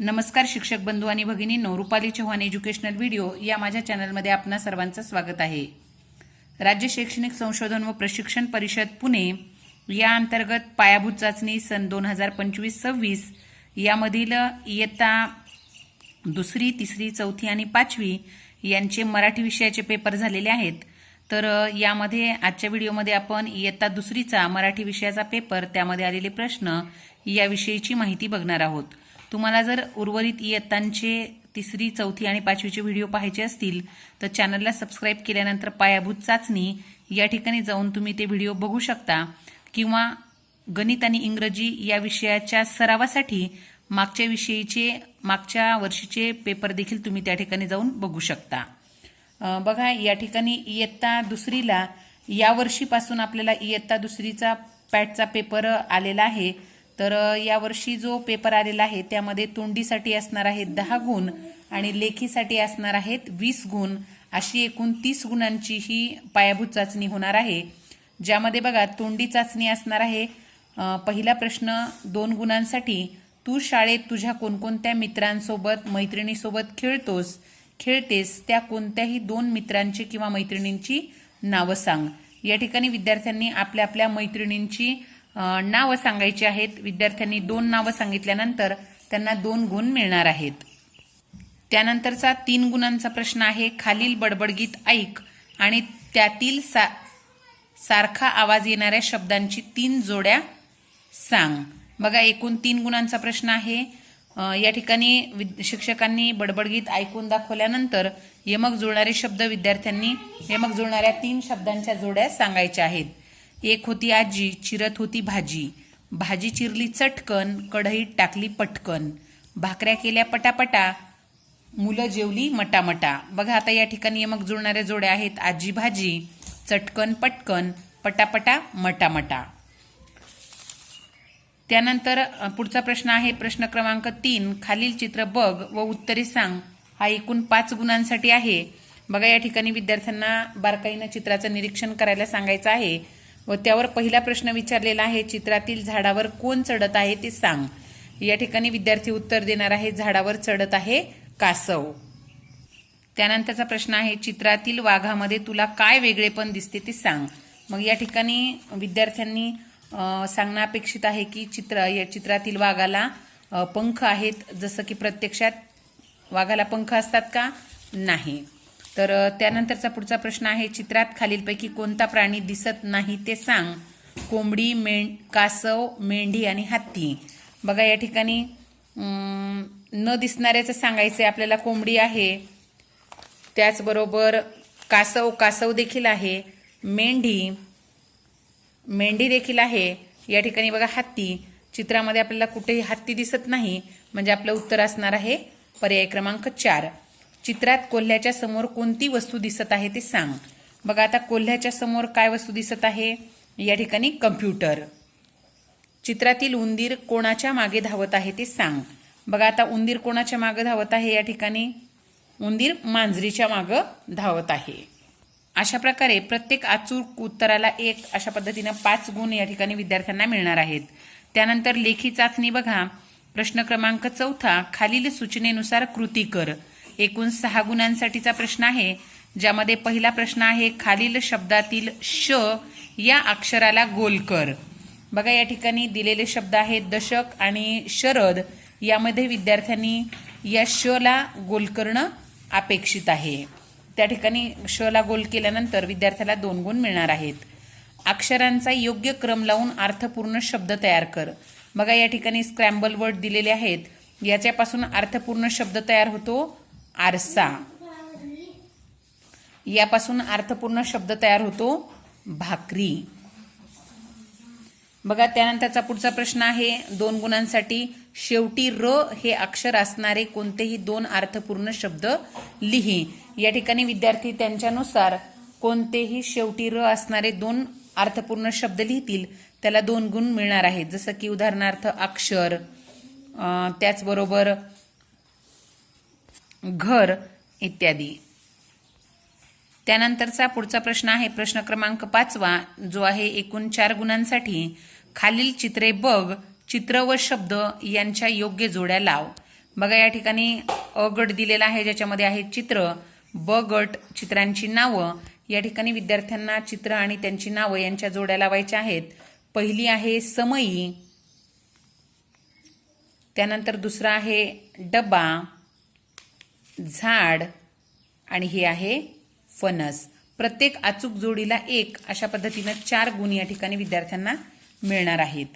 नमस्कार शिक्षक बंधू आणि भगिनी रुपाली चव्हाण एज्युकेशनल व्हिडिओ या माझ्या चॅनलमध्ये आपणा सर्वांचं स्वागत आहे. राज्य शैक्षणिक संशोधन व प्रशिक्षण परिषद पुणे या अंतर्गत पायाभूत चाचणी सन दोन हजार पंचवीस सव्वीस यामधील इयत्ता दुसरी तिसरी चौथी आणि पाचवी यांचे मराठी विषयाचे पेपर झालेले आहेत. तर यामध्ये आजच्या व्हिडिओमध्ये आपण इयत्ता दुसरीचा मराठी विषयाचा पेपर त्यामध्ये आलेले प्रश्न याविषयीची माहिती बघणार आहोत. तुम्हाला जर उर्वरित इयत्तांचे तिसरी चौथी आणि पाचवीचे व्हिडिओ पाहायचे असतील तर चॅनलला सबस्क्राईब केल्यानंतर पायाभूत चाचणी या ठिकाणी जाऊन तुम्ही ते व्हिडिओ बघू शकता. किंवा गणित आणि इंग्रजी या विषयाच्या सरावासाठी मागच्या विषयीचे मागच्या वर्षीचे पेपर देखील तुम्ही त्या ठिकाणी जाऊन बघू शकता. बघा या ठिकाणी इयत्ता दुसरीला या वर्षीपासून आपल्याला इयत्ता दुसरीचा पॅटचा पेपर आलेला आहे. तर यावर्षी जो पेपर आलेला आहे त्यामध्ये तोंडीसाठी असणार आहेत दहा गुण आणि लेखीसाठी असणार आहेत वीस गुण. अशी एकूण तीस गुणांची ही पायाभूत चाचणी होणार आहे. ज्यामध्ये बघा तोंडी चाचणी असणार आहे. पहिला प्रश्न दोन गुणांसाठी तू शाळेत तुझ्या कोणकोणत्या मित्रांसोबत मैत्रिणीसोबत खेळतोस? खेळतेस त्या कोणत्याही दोन मित्रांची किंवा मैत्रिणींची नावं सांग. या ठिकाणी विद्यार्थ्यांनी आपल्या आपल्या मैत्रिणींची नावं सांगायची आहेत. विद्यार्थ्यांनी दोन नावं सांगितल्यानंतर त्यांना दोन गुण मिळणार आहेत. त्यानंतरचा तीन गुणांचा प्रश्न आहे खालील बडबडगीत ऐक आणि त्यातील सा सारखा आवाज येणाऱ्या शब्दांची तीन जोड्या सांग. बघा एकूण तीन गुणांचा प्रश्न आहे. या ठिकाणी विद- शिक्षकांनी बडबडगीत ऐकून दाखवल्यानंतर यमक जुळणारे शब्द विद्यार्थ्यांनी यमक जुळणाऱ्या तीन शब्दांच्या जोड्या सांगायच्या आहेत. एक होती आजी चिरत होती भाजी. भाजी चिरली चटकन कढईत टाकली पटकन. भाकऱ्या केल्या पटापटा मुलं जेवली मटामटा. बघा आता या ठिकाणी यमक जुळणाऱ्या जोड्या आहेत. आजी भाजी चटकन पटकन पटापटा मटामटा. त्यानंतर पुढचा प्रश्न आहे. प्रश्न क्रमांक तीन. खालील चित्र बघ व उत्तरे सांग. हा एकूण पाच गुणांसाठी आहे. बघा या ठिकाणी विद्यार्थ्यांना बारकाईनं चित्राचं निरीक्षण करायला सांगायचं आहे. व त्यावर पहिला प्रश्न विचारलेला आहे चित्रातील झाडावर कोण चढत आहे ते सांग. या ठिकाणी विद्यार्थी उत्तर देणार आहे झाडावर चढत आहे कासव. त्यानंतरचा प्रश्न आहे चित्रातील वाघामध्ये तुला काय वेगळेपण दिसते ते सांग. मग या ठिकाणी विद्यार्थ्यांनी सांगणं अपेक्षित आहे की चित्र या चित्रातील वाघाला पंख आहेत जसं की प्रत्यक्षात वाघाला पंख असतात का? नाही. तर त्यानंतरचा पुढचा प्रश्न आहे चित्रात खालीलपैकी कोणता प्राणी दिसत नाही ते सांग. कोंबडी में कासव मेंढी आणि हत्ती. बघा या ठिकाणी न दिसणाऱ्याचं सांगायचं आपल्याला कोंबडी आहे. त्याचबरोबर कासव कासव देखील आहे. मेंढी मेंढी देखील आहे. या ठिकाणी बघा हत्ती. चित्रामध्ये आपल्याला कुठेही हत्ती दिसत नाही. म्हणजे आपलं उत्तर असणार आहे पर्याय क्रमांक चार. चित्रात कोल्ह्याच्या समोर कोणती वस्तू दिसत आहे ते सांग. बघा आता कोल्ह्याच्या समोर काय वस्तू दिसत आहे? या ठिकाणी कम्प्युटर. चित्रातील उंदीर कोणाच्या मागे धावत आहे ते सांग. बघा आता उंदीर कोणाच्या मागे धावत आहे या ठिकाणी? उंदीर मांजरीच्या मागं धावत आहे. अशा प्रकारे प्रत्येक अचूक उत्तराला एक अशा पद्धतीनं पाच गुण या ठिकाणी विद्यार्थ्यांना मिळणार आहेत. त्यानंतर लेखी चाचणी बघा. प्रश्न क्रमांक चौथा खालील सूचनेनुसार कृती कर. एकूण सहा गुणांसाठीचा प्रश्न आहे ज्यामध्ये पहिला प्रश्न आहे खालील शब्दातील श या अक्षराला गोल कर. बघा या ठिकाणी दिलेले शब्द आहेत दशक आणि शरद. यामध्ये विद्यार्थ्यांनी या श ला गोल करणं अपेक्षित आहे. त्या ठिकाणी श ला गोल केल्यानंतर विद्यार्थ्याला दोन गुण मिळणार आहेत. अक्षरांचा योग्य क्रम लावून अर्थपूर्ण शब्द तयार कर. बघा या ठिकाणी स्क्रॅम्बल वर्ड दिलेले आहेत. याच्यापासून अर्थपूर्ण शब्द तयार होतो. आरसा. यापासून अर्थपूर्ण शब्द तयार होतो भाकरी. बघा त्यानंतरचा पुढचा प्रश्न आहे दोन गुणांसाठी शेवटी र हे अक्षर असणारे कोणतेही दोन अर्थपूर्ण शब्द लिही. या ठिकाणी विद्यार्थी त्यांच्यानुसार कोणतेही शेवटी र असणारे दोन अर्थपूर्ण शब्द लिहितील त्याला दोन गुण मिळणार आहेत. जसं की उदाहरणार्थ अक्षर त्याचबरोबर घर इत्यादी. त्यानंतरचा पुढचा प्रश्न आहे प्रश्न क्रमांक पाचवा जो आहे एकूण चार गुणांसाठी. खालील चित्रे बघ चित्र व शब्द यांच्या योग्य जोड्या लाव. बघा या ठिकाणी अ गट दिलेला आहे ज्याच्यामध्ये आहे चित्र ब गट चित्रांची नावं. या ठिकाणी विद्यार्थ्यांना चित्र आणि त्यांची नावं यांच्या जोड्या लावायच्या आहेत. पहिली आहे समयी. त्यानंतर दुसरा आहे डबा. झाड आणि हे आहे फणस. प्रत्येक अचूक जोडीला एक अशा पद्धतीनं चार गुण या ठिकाणी विद्यार्थ्यांना मिळणार आहेत.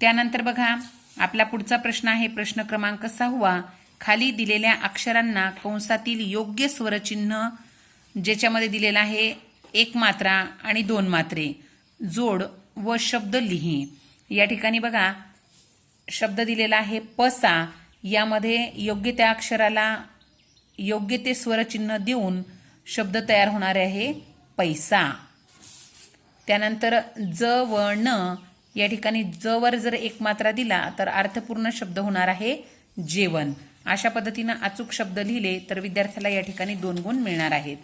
त्यानंतर बघा आपला पुढचा प्रश्न आहे प्रश्न क्रमांक सहावा. खाली दिलेल्या अक्षरांना कंसातील योग्य स्वरचिन्ह ज्याच्यामध्ये दिलेलं आहे एक मात्रा आणि दोन मात्रे. जोड व शब्द लिही. या ठिकाणी बघा शब्द दिलेला आहे पसा. यामध्ये योग्य त्या अक्षराला योग्य ते स्वरचिन्ह देऊन शब्द तयार होणार आहे पैसा. त्यानंतर ज व न या ठिकाणी ज वर जर एक मात्रा दिला तर अर्थपूर्ण शब्द होणार आहे जेवण. अशा पद्धतीनं अचूक शब्द लिहिले तर विद्यार्थ्याला या ठिकाणी दोन गुण मिळणार आहेत.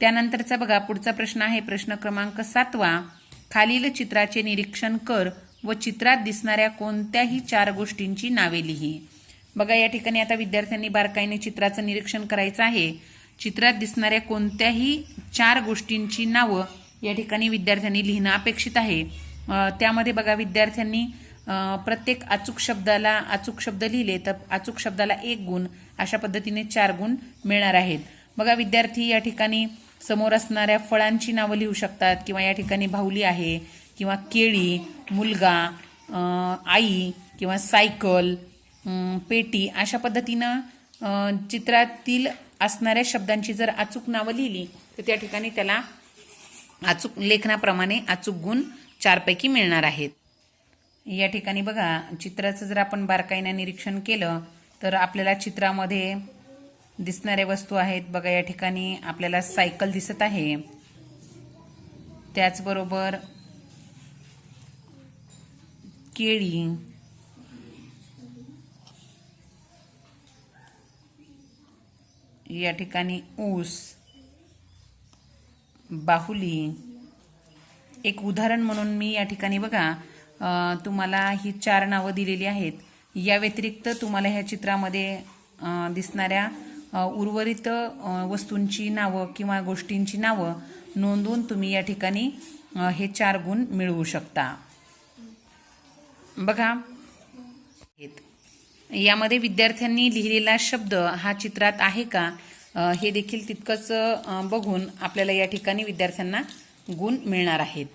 त्यानंतरचा बघा पुढचा प्रश्न आहे. प्रश्न क्रमांक सातवा. खालील चित्राचे निरीक्षण कर व चित्रात दिसणाऱ्या कोणत्याही चार गोष्टींची नावे लिही. बघा या ठिकाणी आता विद्यार्थ्यांनी बारकाईने चित्राचं निरीक्षण करायचं आहे. चित्रात दिसणाऱ्या कोणत्याही चार गोष्टींची नावं या ठिकाणी विद्यार्थ्यांनी लिहिणं अपेक्षित आहे. त्यामध्ये बघा विद्यार्थ्यांनी प्रत्येक अचूक शब्दाला अचूक शब्द लिहिले तर अचूक शब्दाला एक गुण अशा पद्धतीने चार गुण मिळणार आहेत. बघा विद्यार्थी या ठिकाणी समोर असणाऱ्या फळांची नावं लिहू शकतात किंवा या ठिकाणी भाऊली आहे किंवा केळी मुलगा आई किंवा सायकल पेटी अशा पद्धतीनं चित्रातील असणाऱ्या शब्दांची जर अचूक नावं लिहिली तर त्या ठिकाणी त्याला अचूक लेखनाप्रमाणे अचूक गुण चारपैकी मिळणार आहेत. या ठिकाणी बघा चित्राचं जर आपण बारकाईनं निरीक्षण केलं तर आपल्याला चित्रामध्ये दिसणाऱ्या वस्तू आहेत. बघा या ठिकाणी आपल्याला सायकल दिसत आहे. त्याचबरोबर केळी या ठिकाणी ऊस बाहुली. एक उदाहरण म्हणून मी या ठिकाणी बघा तुम्हाला ही चार नावं दिलेली आहेत. या व्यतिरिक्त तुम्हाला ह्या चित्रामध्ये दिसणाऱ्या उर्वरित वस्तूंची नावं किंवा गोष्टींची नावं नोंदवून तुम्ही या ठिकाणी हे चार गुण मिळवू शकता. बघा. यामध्ये विद्यार्थ्यांनी लिहिलेला शब्द हा चित्रात आहे का? हे देखील तितकंच बघून आपल्याला या ठिकाणी विद्यार्थ्यांना गुण मिळणार आहेत.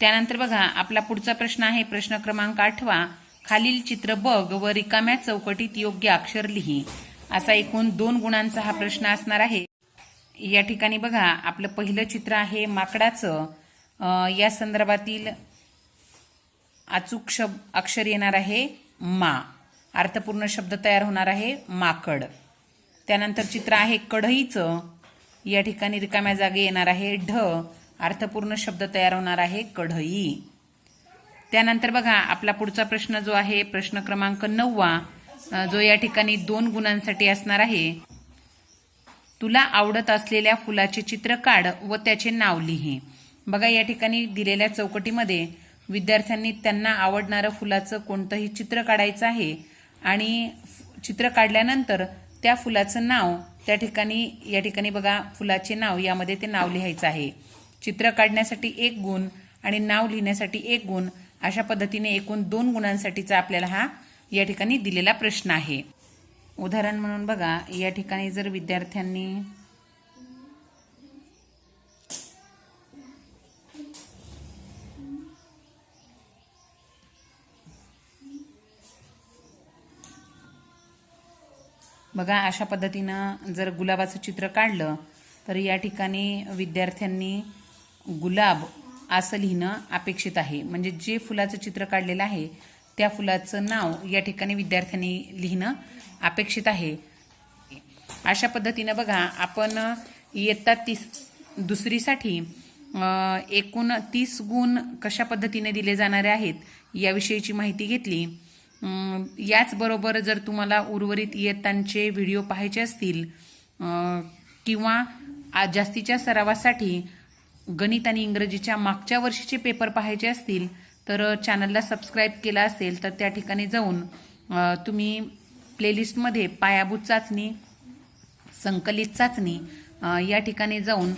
त्यानंतर बघा आपला पुढचा प्रश्न आहे प्रश्न क्रमांक आठवा. खालील चित्र बघ व रिकाम्या चौकटीत योग्य अक्षर लिही. असा एकूण दोन गुणांचा हा प्रश्न असणार आहे. या ठिकाणी बघा आपलं पहिलं चित्र आहे माकडाचं. या संदर्भातील अचूक शब अक्षर येणार आहे. मा. अर्थपूर्ण शब्द तयार होणार आहे माकड. त्यानंतर चित्र आहे कढईचं या ठिकाणी रिकाम्या जागी येणार आहे ढ. अर्थपूर्ण शब्द तयार होणार आहे कढई त्यानंतर बघा आपला पुढचा प्रश्न जो आहे प्रश्न क्रमांक नववा जो या ठिकाणी दोन गुणांसाठी असणार आहे. तुला आवडत असलेल्या फुलाचे चित्र काढ व त्याचे नाव लिही. बघा या ठिकाणी दिलेल्या चौकटीमध्ये विद्यार्थ्यांनी त्यांना आवडणारं फुलाचं कोणतंही चित्र काढायचं आहे आणि चित्र काढल्यानंतर त्या फुलाचं नाव त्या ठिकाणी या ठिकाणी बघा फुलाचे नाव यामध्ये ते नाव लिहायचं आहे. चित्र काढण्यासाठी एक गुण आणि नाव लिहिण्यासाठी एक गुण अशा पद्धतीने एकूण दोन गुणांसाठीचा आपल्याला हा या ठिकाणी दिलेला प्रश्न आहे. उदाहरण म्हणून बघा या ठिकाणी जर विद्यार्थ्यांनी बघा अशा पद्धतीनं जर गुलाबाचं चित्र काढलं तर या ठिकाणी विद्यार्थ्यांनी गुलाब असं लिहिणं अपेक्षित आहे. म्हणजे जे फुलाचं चित्र काढलेलं आहे त्या फुलाचं नाव या ठिकाणी विद्यार्थ्यांनी लिहिणं अपेक्षित आहे. अशा पद्धतीनं बघा आपण इयत्ता तीस दुसरीसाठी एकूण तीस गुण कशा पद्धतीने दिले जाणारे आहेत याविषयीची माहिती घेतली. याचबरोबर जर तुम्हाला उर्वरित इयत्तांचे व्हिडिओ पाहायचे असतील किंवा जास्तीच्या सरावासाठी गणित आणि इंग्रजीच्या मागच्या वर्षीचे पेपर पाहायचे असतील तर चॅनलला सबस्क्राईब केला असेल तर त्या ठिकाणी जाऊन तुम्ही प्लेलिस्टमध्ये पायाभूत चाचणी संकलित चाचणी या ठिकाणी जाऊन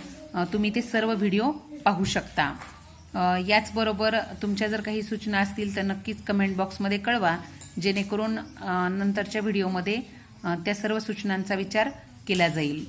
तुम्ही ते सर्व व्हिडिओ पाहू शकता. याचबरोबर तुमच्या जर काही सूचना असतील तर नक्कीच कमेंट बॉक्समध्ये कळवा जेणेकरून नंतरच्या व्हिडिओमध्ये त्या सर्व सूचनांचा विचार केला जाईल.